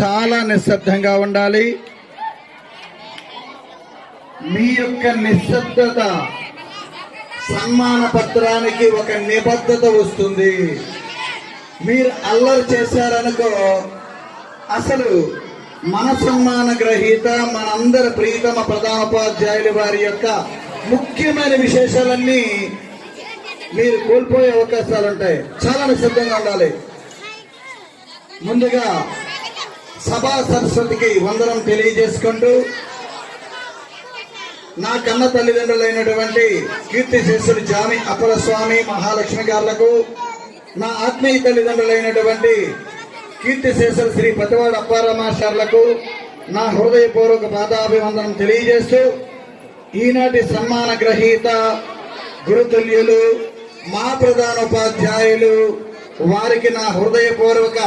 చాలా నిశ్శబ్దంగా ఉండాలి. మీ యొక్క నిశ్శబ్దత సన్మాన పత్రానికి ఒక నిబద్ధత వస్తుంది. మీరు అల్లరి చేశారనుకో అసలు మన సన్మాన గ్రహీత మనందరి ప్రీతమ ప్రధానోపాధ్యాయుల వారి యొక్క ముఖ్యమైన విశేషాలన్నీ మీరు కోల్పోయే అవకాశాలు ఉంటాయి చాలా నిశ్శబ్దంగా ఉండాలి. ముందుగా సభా సరస్వతికి వందనం తెలియజేసుకుంటూ నా కన్న తల్లిదండ్రులైనటువంటి కీర్తి శేషుడు జామి అప్పల స్వామి మహాలక్ష్మి గారులకు నా ఆత్మీయ తల్లిదండ్రులైనటువంటి కీర్తి శేషుడు శ్రీ పతివాడ అప్పారామాచార్యులకు నా హృదయపూర్వక పాదాభివందనం తెలియజేస్తూ ఈనాటి సన్మాన గ్రహీత గురుతుల్యులు మా ప్రధానోపాధ్యాయులు వారికి నా హృదయపూర్వక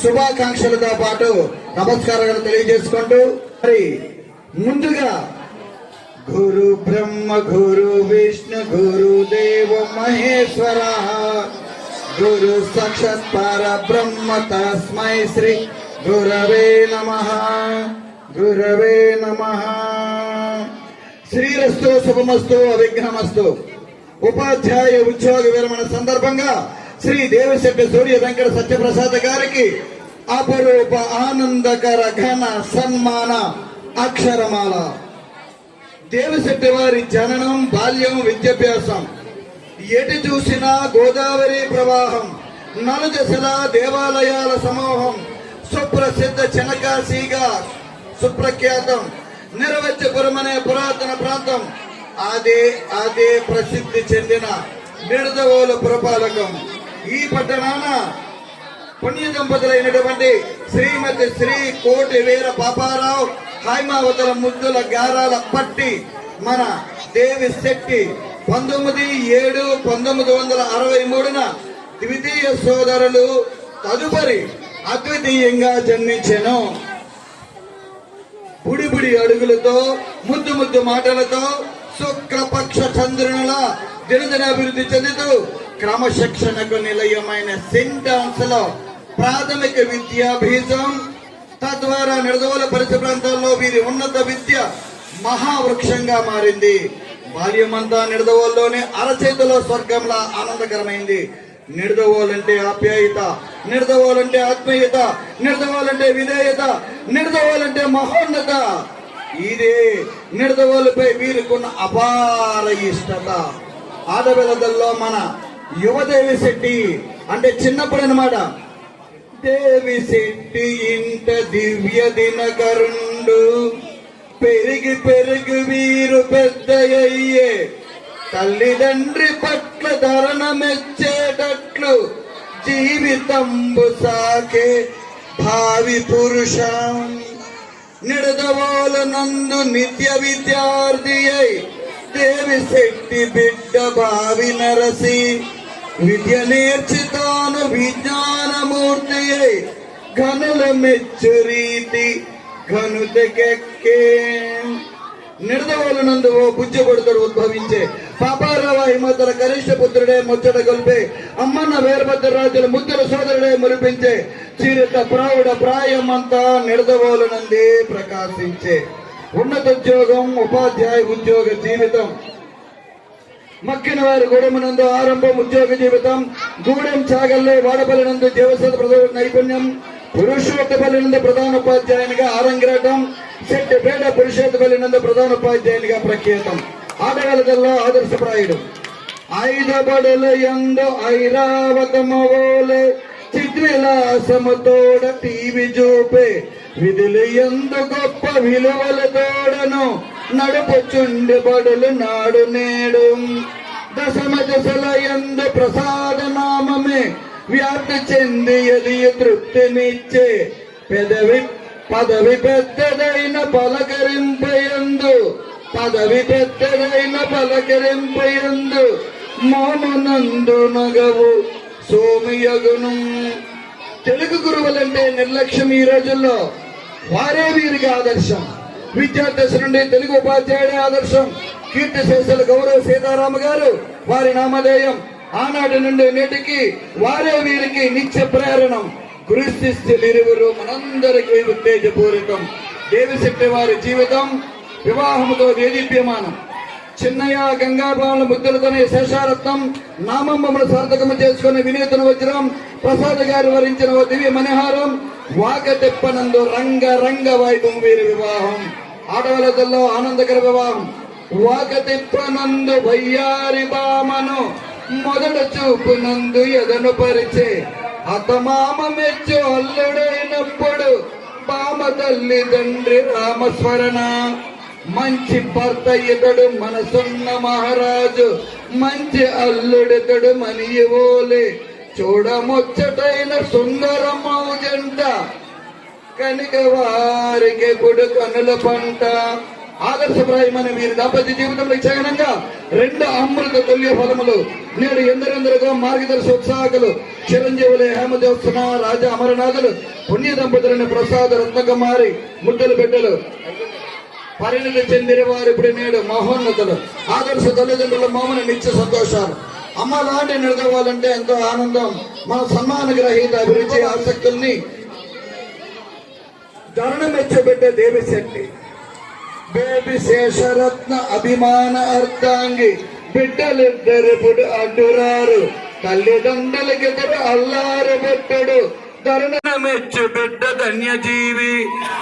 శుభాకాంక్షలతో పాటు నమస్కారాలు తెలియజేసుకుంటూ మరి ముందుగా గురు బ్రహ్మ గురు విష్ణు గురు దేవ మహేశ్వర గురు సాక్షాత్ పర బ్రహ్మ తస్మై శ్రీ గురవే నమ గురవే నమ. శ్రీరస్తు శుభమస్తు అవిఘ్నమస్తు. ఉపాధ్యాయ ఉద్యోగ విరమణ సందర్భంగా శ్రీ దేవశెట్టి సూర్య వెంకట సత్యప్రసాద్ గారికి అపరూప ఆనందకర ఘన సన్మాన అక్షరమాల. దేవశెట్టి వారి జననం బాల్యం విద్యాభ్యాసం ఎటు చూసినా గోదావరి ప్రవాహం నలుదశల దేవాలయాల సమూహం సుప్రసిద్ధ చెనకాశీగా సుప్రఖ్యాతం నిరవచ్చపురం అనే పురాతన ప్రాంతం అదే అదే ప్రసిద్ధి చెందిన నిడదవోలు పురపాలకం. ఈ పట్టణాన పుణ్య దంపతులైనటువంటి శ్రీమతి శ్రీ కోటి వీర పాపారావు హైమావతల ముద్దుల గారాల పట్టి మన దేవి శెట్టి పంతొమ్మిది ఏడు పంతొమ్మిది వందల అరవై మూడున ద్వితీయ సోదరులు తదుపరి అద్వితీయంగా జన్మించెను. బుడిబుడి అడుగులతో ముద్దు ముద్దు మాటలతో శుక్లపక్ష చంద్రునిలా దినదిన అభివృద్ధి చెందుతూ క్రమశిక్షణకు నిలయమైన సెంట్లో ప్రాథమిక విద్యాభీజం తద్వారా నిడదవోల పరిసర ప్రాంతాల్లో వీరి ఉన్నత విద్య మహావృక్షంగా మారింది. బాల్యమంతా నిడదవోల్లోనే అరచేతిలో స్వర్గంలా ఆనందకరమైంది. నిడదవోలంటే ఆప్యాయత నిడదవోలంటే ఆత్మీయత నిడదవోలంటే విధేయత నిడదవోలంటే మహోన్నత. ఇదే నిడదవోలుపై వీరికున్న అపార ఇష్టత. ఆడపిల్లదల్లో మన యువదేవి శెట్టి అంటే చిన్నప్పుడు అనమాట దేవి శెట్టి ఇంట దివ్య దినకరుండు పెరిగి పెరిగి వీరు పెద్దయ్యే తల్లిదండ్రి పట్ల ధరణ మెచ్చేటట్లు జీవితంబు సాకే భావి పురుషం. నిడదవాల నందు నిత్య విద్యార్థి అయి దేవి శెట్టి బిడ్డ భావి నరసి విద్య నేర్చుతాను విజ్ఞానమూర్తి ఘనుల మెచ్చురీతి ఘనుతకెక్కే. నిడదవలనందు ఓ బుజ్జబడుతుడు ఉద్భవించే. పాపారావ హిమతల కనిష్ట పుత్రుడే ముచ్చట గొల్పే. అమ్మన్న వీరభద్రరాజుల ముద్దుల సోదరుడే మురిపించే. చీరత ప్రావుడ ప్రాయమంతా నిడదవోలనందే ప్రకాశించే. ఉన్నత ఉద్యోగం ఉపాధ్యాయ ఉద్యోగ జీవితం. మక్కిన వారి గూడెమునందు ఆరంభం ఉద్యోగ జీవితం గూడెం చాగల్లే వాడపల్లి నందు జీవశత ప్రధాన నైపుణ్యం పురుషోత్తపల్లి నందు ప్రధాన ఉపాధ్యాయునిగా ఆరంగిరటం శెట్టిపేట పురుషోత్తపల్లి నందు ప్రధాన ఉపాధ్యాయునిగా ప్రఖ్యాతం ఆటగాళ్ళలో ఆదర్శప్రాయుడు ఐదు ఎందు ఐరావతమవోలే చిత్రలాసముతోడ టీవీ చూపే విధులు ఎందు గొప్ప విలువల తోడను నడుపుచుండి బడులు నాడు నేడు. దశమ దశల ఎందు ప్రసాద నామమే వ్యాప్తి చెంది ఎది తృప్తినిచ్చే. పెదవి పదవి పెద్దదైన పలకరింపయందు పదవి పెద్దదైన పలకరింపయందు మోమనందు నగవు సోమియగును. తెలుగు గురువులంటే నిర్లక్ష్యం ఈ రోజుల్లో. వారే వీరికి ఆదర్శం. విద్యార్థి నుండి తెలుగు ఉపాధ్యాయుడే ఆదర్శం. కీర్తి శేషులు గౌరవ సీతారామ గారు వారి నామధేయం ఆనాటి నుండి నేటికి వారే వీరికి నిత్య ప్రేరణం. కృషిస్తులిరువురు మనందరికీ ఉత్తేజపూరితం. దేవిశెట్టి వారి జీవితం వివాహముతో దేదీప్యమానం చిన్నయ్య గంగాభవన ముద్దులతోనే శేషారత్నం నామమ్మను సార్థకము చేసుకుని వినూతన వజ్రం ప్రసాద్ గారు వరించిన ఓ దివ్య మణిహారం వాక తెప్పనందు రంగ రంగ వైభవం వీరి వివాహం. ఆడవలతల్లో ఆనందకర వివాహం. వాక తిప్పనందు వయ్యారి బామను మొదట చూపునందు ఎదను పరిచే అతమామ మెచ్చు అల్లుడైనప్పుడు బామ తల్లి తండ్రి రామస్మరణ మంచి భర్త ఇతడు మనసున్న మహారాజు మంచి అల్లుడితడు మనియవోలే. చూడముచ్చటైన సుందరమ్మ జంట కనుక వారికి గుడు కనుల పంట. ఆదర్శప్రాయమైన వీరి దాంపత్య జీవితంలో చగనంగా రెండు అమృత తుల్య ఫలములు నేడు ఎందరెందరుగా మార్గదర్శి ఉత్సాహకులు చిరంజీవులు రాజా అమరనాథులు పుణ్య దంపతులను ప్రసాద రత్నకుమారి ముద్దలు బిడ్డలు పరిణతి చెందిన వారు ఇప్పుడు నేడు మహోన్నతులు. ఆదర్శ తల్లిదండ్రుల మోమన నిత్య సంతోషాలు. అమ్మ లాంటి నిలదవ్వాలంటే ఎంతో ఆనందం. మన సన్మాన గ్రహీత అభిరుచి ఆసక్తుల్ని ధరణ మెచ్చబెట్టే దేవిశెట్టి బేబీ శేషరత్న అభిమాన అర్థాంగి బిడ్డలిద్దరిప్పుడు అడ్డురారు. తల్లిదండ్రులకిద్దరు అల్లారు పెట్టడు ధరణ మెచ్చు బిడ్డ ధన్యజీవి.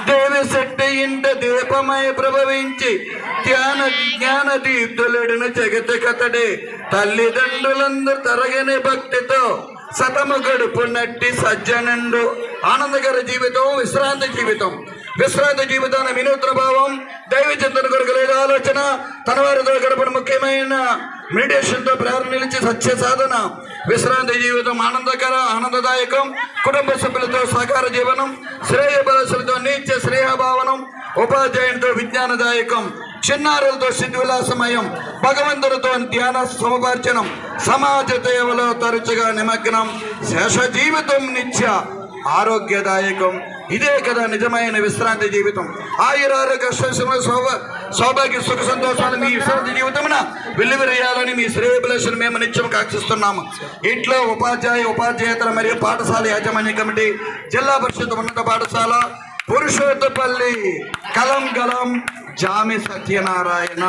దేవిశెట్టి ఇంట దీపమై ప్రభవించి ధ్యాన జ్ఞాన దీప్తులుడిన జగతి కథడే. తల్లిదండ్రులందరూ తరగని భక్తితో సతము గడుపునట్టి సజ్జనుండు. ఆనందకర జీవితం విశ్రాంతి జీవితం. విశ్రాంతి జీవితాన్ని వినూత్న భావం దైవ చింతన కొరకు లేదా ఆలోచన తన వారితో గడపడం ముఖ్యమైన మెడిటేషన్తో ప్రేరణ నిలిచి సత్య సాధన. విశ్రాంతి జీవితం ఆనందకర ఆనందదాయకం. కుటుంబ సభ్యులతో సహకార జీవనం శ్రేయ బలసులతో నీత్య శ్రేయభావనం ఉపాధ్యాయునితో విజ్ఞానదాయకం చిన్నారులతో సిద్ధివిలాసమయం భగవంతుడితో ధ్యాన సమపర్చనం సమాజ దేవలో తరచుగా నిమగ్నం శేష జీవితం నిత్య ఆరోగ్యదాయకం. ఇదే కదా నిజమైన విశ్రాంతి జీవితం. ఆయురారోగ్య శ్రేష్ఠ సౌభ సౌభాగ్య సుఖ సంతోషాలు మీ విశ్రాంతి జీవితమున వెల్లివిరేయాలని మీ శ్రేయభిలాషను మేము నిత్యం కాక్షిస్తున్నాము. ఇంట్లో ఉపాధ్యాయ ఉపాధ్యాయేతర మరియు పాఠశాల యాజమాన్య కమిటీ జిల్లా పరిషత్ ఉన్నత పాఠశాల పురుషోత్తపల్లి కలం గలం జామి సత్యనారాయణ.